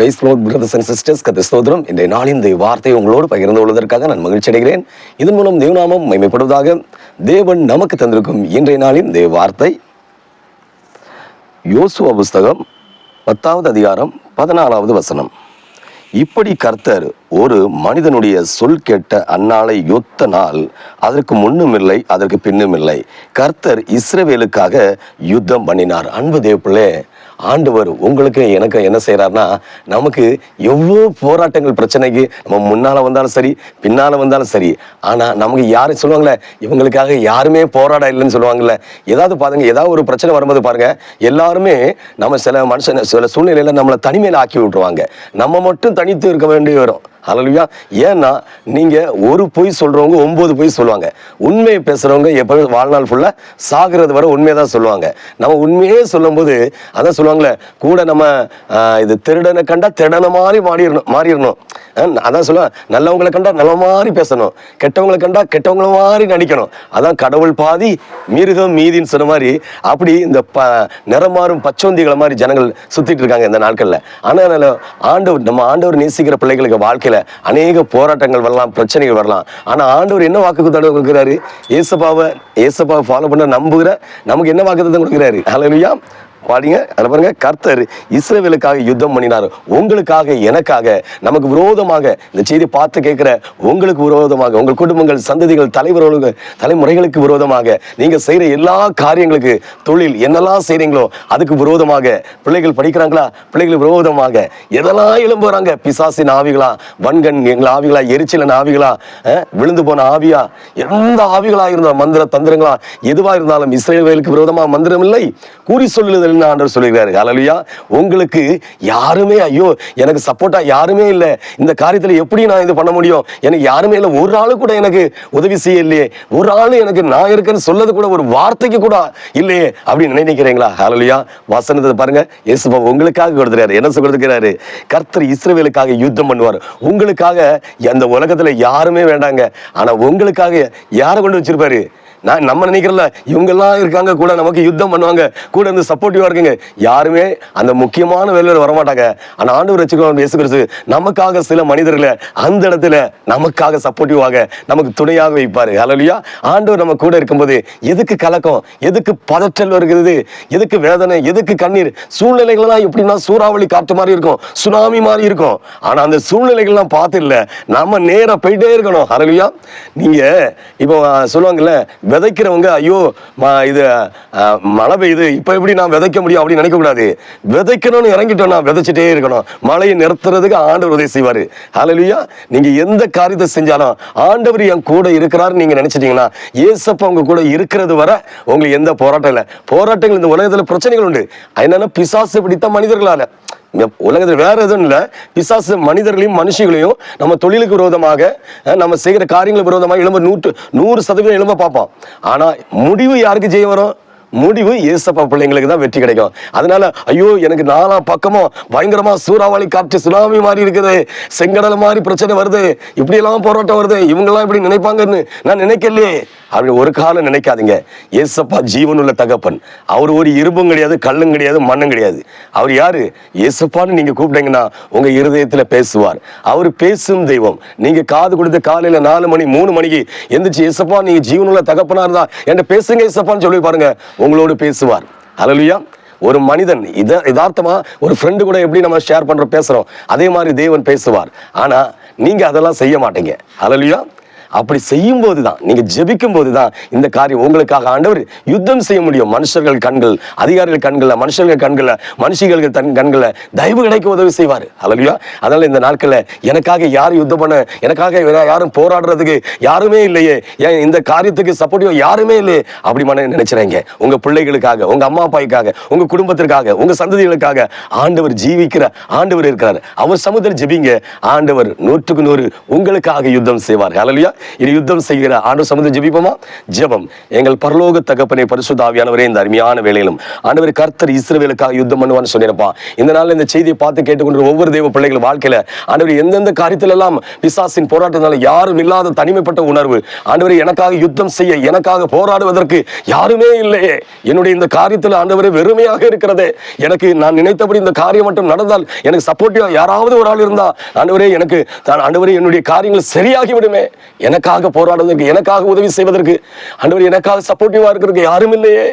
Praise lord brothers and sisters கத்த ஸ்தோத்திரம். இன்றைய நாளின் இந்த வார்த்தையை உங்களோடு பகிர்ந்து கொள்வதற்காக நான் மகிழ்ச்சி அடைகிறேன். இதன் மூலம் தேவநாமம் மைமைப்படுவதாக தேவன் நமக்கு தந்திருக்கும் இன்றைய நாளின் இந்த வார்த்தை. யோசுவா புஸ்தகம் பத்தாவது அதிகாரம் பதினாலாவது வசனம். இப்படி கர்த்தர் ஒரு மனிதனுடைய சொல் கேட்ட அந்நாளை யொத்த நாள் அதற்கு முன்னும் இல்லை அதற்கு பின்னும் இல்லை. கர்த்தர் இஸ்ரவேலுக்காக யுத்தம் பண்ணினார். அன்பு தேவப்பிள்ளை ஆண்டவர் உங்களுக்கு எனக்கு என்ன செய்கிறாருன்னா நமக்கு எவ்வளோ போராட்டங்கள் பிரச்சனைக்கு நம்ம முன்னால் வந்தாலும் சரி பின்னால் வந்தாலும் சரி ஆனால் நமக்கு யாரும் சொல்லுவாங்களே இவங்களுக்காக யாருமே போராட இல்லைன்னு சொல்லுவாங்கல்ல. ஏதாவது பாருங்க ஏதாவது ஒரு பிரச்சனை வரும்போது பாருங்க எல்லாருமே நம்ம சில மனுஷன் சில சூழ்நிலையில் நம்மளை தனிமையில் ஆக்கி விட்டுருவாங்க. நம்ம மட்டும் தனித்து இருக்க வேண்டி வரும். ஹalleluya. ஏன்னா நீங்கள் ஒரு பொய் சொல்கிறவங்க ஒன்பது பொய் சொல்லுவாங்க. உண்மையை பேசுகிறவங்க எப்போ வாழ்நாள் ஃபுல்லாக சாகிறது வர உண்மையை தான் சொல்லுவாங்க. நம்ம உண்மையே சொல்லும்போது அதான் சொல்லுவாங்களே கூட நம்ம இது திருடனை கண்டால் திருடனை மாதிரி மாறிடணும் மாறிடணும். அதான் சொல்லுவேன் நல்லவங்களை கண்டால் நல்ல மாதிரி பேசணும். கெட்டவங்களை கண்டால் கெட்டவங்கள மாதிரி நடிக்கணும். அதான் கடவுள் பாதி மிருகம் மீதின்னு சொன்ன மாதிரி அப்படி இந்த ப நிறமாறும் பச்சோந்திகளை மாதிரி ஜனங்கள் சுற்றிட்டு இருக்காங்க இந்த நாட்களில். ஆனால் ஆண்டவர் நம்ம ஆண்டவர் நேசிக்கிற பிள்ளைகளுக்கு வாழ்க்கை வாழ்க்கையில அநேக போராட்டங்கள் வரலாம் பிரச்சனைகள் வரலாம். ஆனா ஆண்டவர் என்ன வாக்கு தடவை கொடுக்கிறாரு? ஏசப்பாவை ஏசப்பாவை ஃபாலோ பண்ண நம்புகிற நமக்கு என்ன வாக்கு கொடுக்குறாரு? ஹalleluya பாடிங்க அதில் பாருங்க கர்த்தர் இஸ்ரேவேலுக்காக யுத்தம் பண்ணினார். உங்களுக்காக எனக்காக நமக்கு விரோதமாக இந்த செய்தி பார்த்து கேட்குற உங்களுக்கு விரோதமாக உங்கள் குடும்பங்கள் சந்ததிகள் தலைவர்களுக்கு தலைமுறைகளுக்கு விரோதமாக நீங்க செய்யற எல்லா காரியங்களுக்கு தொழில் என்னெல்லாம் செய்கிறீங்களோ அதுக்கு விரோதமாக பிள்ளைகள் படிக்கிறாங்களா? பிள்ளைகளுக்கு விரோதமாக எதெல்லாம் எழும்புறாங்க பிசாசின் ஆவிகளா வன்கண் எங்கள் ஆவிகளா எரிச்சலன் ஆவிகளா விழுந்து போன ஆவியா? எந்த ஆவிகளாக இருந்தால் மந்திர தந்திரங்களா? எதுவாக இருந்தாலும் இஸ்ரேலுக்கு விரோதமா மந்திரம் இல்லை கூறி சொல்லுதல் ஆண்டவர் சொல்லுகிறாரு ஹalleluya. உங்களுக்கு யாருமே ஐயோ எனக்கு சப்போர்ட்டா யாருமே இல்லை. இந்த காரியத்துல எப்படி நான் இது பண்ண முடியும்? எனக்கு யாருமே இல்லை. ஒரு ஆளு கூட எனக்கு உதவி செய்ய இல்லையே. ஒரு ஆள் எனக்கு நான் இருக்கேன்னு சொல்லது கூட ஒரு வார்த்தைக்கு கூட இல்லையே அப்படின்னு நினைக்கிறீங்களா? ஹalleluya. வசனத்தை பாருங்க. இயேசுபா உங்களுக்காக கொடுத்துறாரு என்ன சொல்லிருக்கிறாரு கர்த்தர் இஸ்ரவேலுக்காக யுத்தம் பண்ணுவார். உங்களுக்காக அந்த உலகத்துல யாருமே வேண்டாங்க. ஆனா உங்களுக்காக யாரை கொண்டு வச்சிருப்பாரு? நான் நம்ம நினைக்கிறல இவங்கெல்லாம் இருக்காங்க கூட நமக்கு யுத்தம் பண்ணுவாங்க கூட இருந்து சப்போர்ட்டிவாக இருக்குங்க. யாருமே அந்த முக்கியமான வேலையில் வரமாட்டாங்க. ஆனால் ஆண்டவர் வச்சுக்கணும் இயேசு கிறிஸ்து நமக்காக சில மனிதர்களை அந்த இடத்துல நமக்காக சப்போர்ட்டிவாக நமக்கு துணையாக வைப்பாரு. ஹலோலியா ஆண்டவர் நம்ம கூட இருக்கும்போது எதுக்கு கலக்கம்? எதுக்கு பதற்றல் வருகிறது? எதுக்கு வேதனை? எதுக்கு கண்ணீர்? சூழ்நிலைகள்லாம் எப்படின்னா சூறாவளி காற்று மாதிரி இருக்கும் சுனாமி மாதிரி இருக்கும். ஆனா அந்த சூழ்நிலைகள்லாம் பார்த்து இல்லை நம்ம நேரா போயிட்டே இருக்கணும். ஹலோலியா நீங்க இப்போ சொல்லுவாங்கல்ல விதைக்கிறவங்க ஐயோ இது மழை பெய்யுது இப்போ எப்படி நான் விதைக்க முடியும் அப்படின்னு நினைக்கக்கூடாது விதைக்கணும்னு இறங்கிட்டோம் நான் விதைச்சிட்டே இருக்கணும். மழையை நிறுத்துறதுக்கு ஆண்டவர் உதவி செய்வார். ஹalleluya நீங்கள் எந்த காரியத்தை செஞ்சாலும் ஆண்டவர் என் கூட இருக்கிறாருன்னு நீங்கள் நினச்சிட்டிங்கன்னா ஏசப்பா உங்க கூட இருக்கிறது வரை உங்களுக்கு எந்த போராட்டம் இல்லை. போராட்டங்கள் இந்த உலகத்தில் பிரச்சனைகள் உண்டு. என்னென்னா பிசாசு பிடித்த மனிதர்களால். உலகத்தில் வேற எதுவும் இல்லை. பிசாசு மனிதர்களையும் மனுஷங்களையும் நம்ம தொழிலுக்கு விரோதமாக நம்ம செய்கிற காரியங்களுக்கு விரோதமாக எழும்ப நூற்று நூறு சதவீதம் எழும்ப பார்ப்போம் ஆனால் முடிவு யாருக்கு ஜெயம் வரும்? முடிவு ஏசப்பா பிள்ளைங்களுக்கு தான் வெற்றி கிடைக்கும். அதனால ஐயோ எனக்கு நாலா பக்கமும் பயங்கரமா சூறாவளி காற்று சுனாமி மாதிரி இருக்குது. செங்கடல் மாதிரி பிரச்சனை வருது. இப்படி எல்லாம் போராட்டம் வருது. இவங்கெல்லாம் இப்படி நினைப்பாங்கன்னு நான் நினைக்கலையே. அப்படி ஒரு காலம் நினைக்காதீங்க. ஏசப்பா ஜீவனுள்ள தகப்பன். அவர் ஒரு இரும்பும் கிடையாது கல்லும் கிடையாது மண்ணும் கிடையாது. அவர் யாரு? ஏசப்பான்னு நீங்க கூப்பிட்டீங்கன்னா உங்க இருதயத்துல பேசுவார். அவர் பேசும் தெய்வம். நீங்க காது கொடுத்து காலையில நாலு மணி மூணு மணிக்கு எந்திரிச்சு ஏசப்பா நீங்க ஜீவனுள்ள தகப்பனா இருந்தா என்கிட்ட பேசுங்க ஏசப்பான்னு சொல்லி பாருங்க. உங்களோடு பேசுவார். அலலுயா ஒரு மனிதன் இத யதார்த்தமா ஒரு ஃப்ரெண்டு கூட எப்படி நம்ம ஷேர் பண்ணுறோம் பேசுறோம். அதே மாதிரி தேவன் பேசுவார். ஆனா நீங்க அதெல்லாம் செய்ய மாட்டீங்க. அலலுயா அப்படி செய்யும் போது தான் நீங்கள் ஜெபிக்கும் போதுதான் இந்த காரியம் உங்களுக்காக ஆண்டவர் யுத்தம் செய்ய முடியும். மனுஷர்கள் கண்கள் அதிகாரிகள் கண்களில் மனுஷர்கள் கண்களில் மனுஷிகள் தன் கண்களை தயவு கிடைக்க உதவி செய்வார். ஹalleluya அதனால் இந்த நாட்களில் எனக்காக யார் யுத்தம் பண்ண எனக்காக வேற யாரும் போராடுறதுக்கு யாருமே இல்லையே. ஏன் இந்த காரியத்துக்கு சப்போர்ட்டிவ் யாருமே இல்லையே? அப்படி மன நினைச்சுறீங்க. உங்கள் பிள்ளைகளுக்காக உங்கள் அம்மா அப்பாய்க்காக உங்கள் குடும்பத்திற்காக உங்கள் சந்ததிகளுக்காக ஆண்டவர் ஜீவிக்கிற ஆண்டவர் இருக்கிறார். அவர் சமுதிர ஜெபிங்க. ஆண்டவர் நூற்றுக்கு நூறு உங்களுக்காக யுத்தம் செய்வார். அலலியா இனி யுத்தம் செய்கிற ஆண்டு சமுதிரம் ஜெபிப்போமா? ஜெபம். எங்கள் பரலோக தகப்பனை பரிசுத்தாவியானவரே இந்த அருமையான வேலையிலும் ஆண்டவர் கர்த்தர் இஸ்ரவேலுக்காக யுத்தம் பண்ணுவான்னு சொன்னிருப்பா இந்த நாள் இந்த செய்தியை பார்த்து கேட்டுக்கொண்டு ஒவ்வொரு தெய்வ பிள்ளைகள் வாழ்க்கையில ஆண்டவர் எந்தெந்த காரியத்தில் எல்லாம் பிசாசின் போராட்டத்தினால யாரும் இல்லாத தனிமைப்பட்ட உணர்வு ஆண்டவரை எனக்காக யுத்தம் செய்ய எனக்காக போராடுவதற்கு யாருமே இல்லையே. என்னுடைய இந்த காரியத்தில் ஆண்டவரே வெறுமையாக இருக்கிறதே. எனக்கு நான் நினைத்தபடி இந்த காரியம் மட்டும் நடந்தால் எனக்கு சப்போர்ட்டிவா யாராவது ஒரு ஆள் இருந்தா ஆண்டவரே எனக்கு ஆண்டவரே என்னுடைய காரியங்கள் சரியாகி விடுமே எனக்காக போராடுவதற்கு எனக்காக உதவி செய்வதற்கு ஆண்டவர் எனக்காக சப்போர்ட்டிவாக இருக்கிறதுக்கு யாரும் இல்லையே.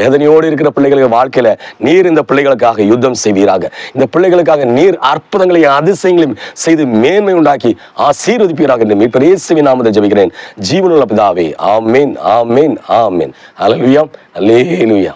வேதனையோடு இருக்கிற பிள்ளைகளுக்கு வாழ்க்கையில நீர் இந்த பிள்ளைகளுக்காக யுத்தம் செய்வீராக. இந்த பிள்ளைகளுக்காக நீர் அற்புதங்களையும் அதிசயங்களையும் செய்து மேன்மை உண்டாக்கி ஆசீர்வதிப்பீராக என்று மீட்பர் இயேசுவின் நாமத்தை ஜபிக்கிறேன். ஜீவனுள்ள பிதாவே ஆமேன் ஆமேன் ஆமேன். அலலுயா அலேலுயா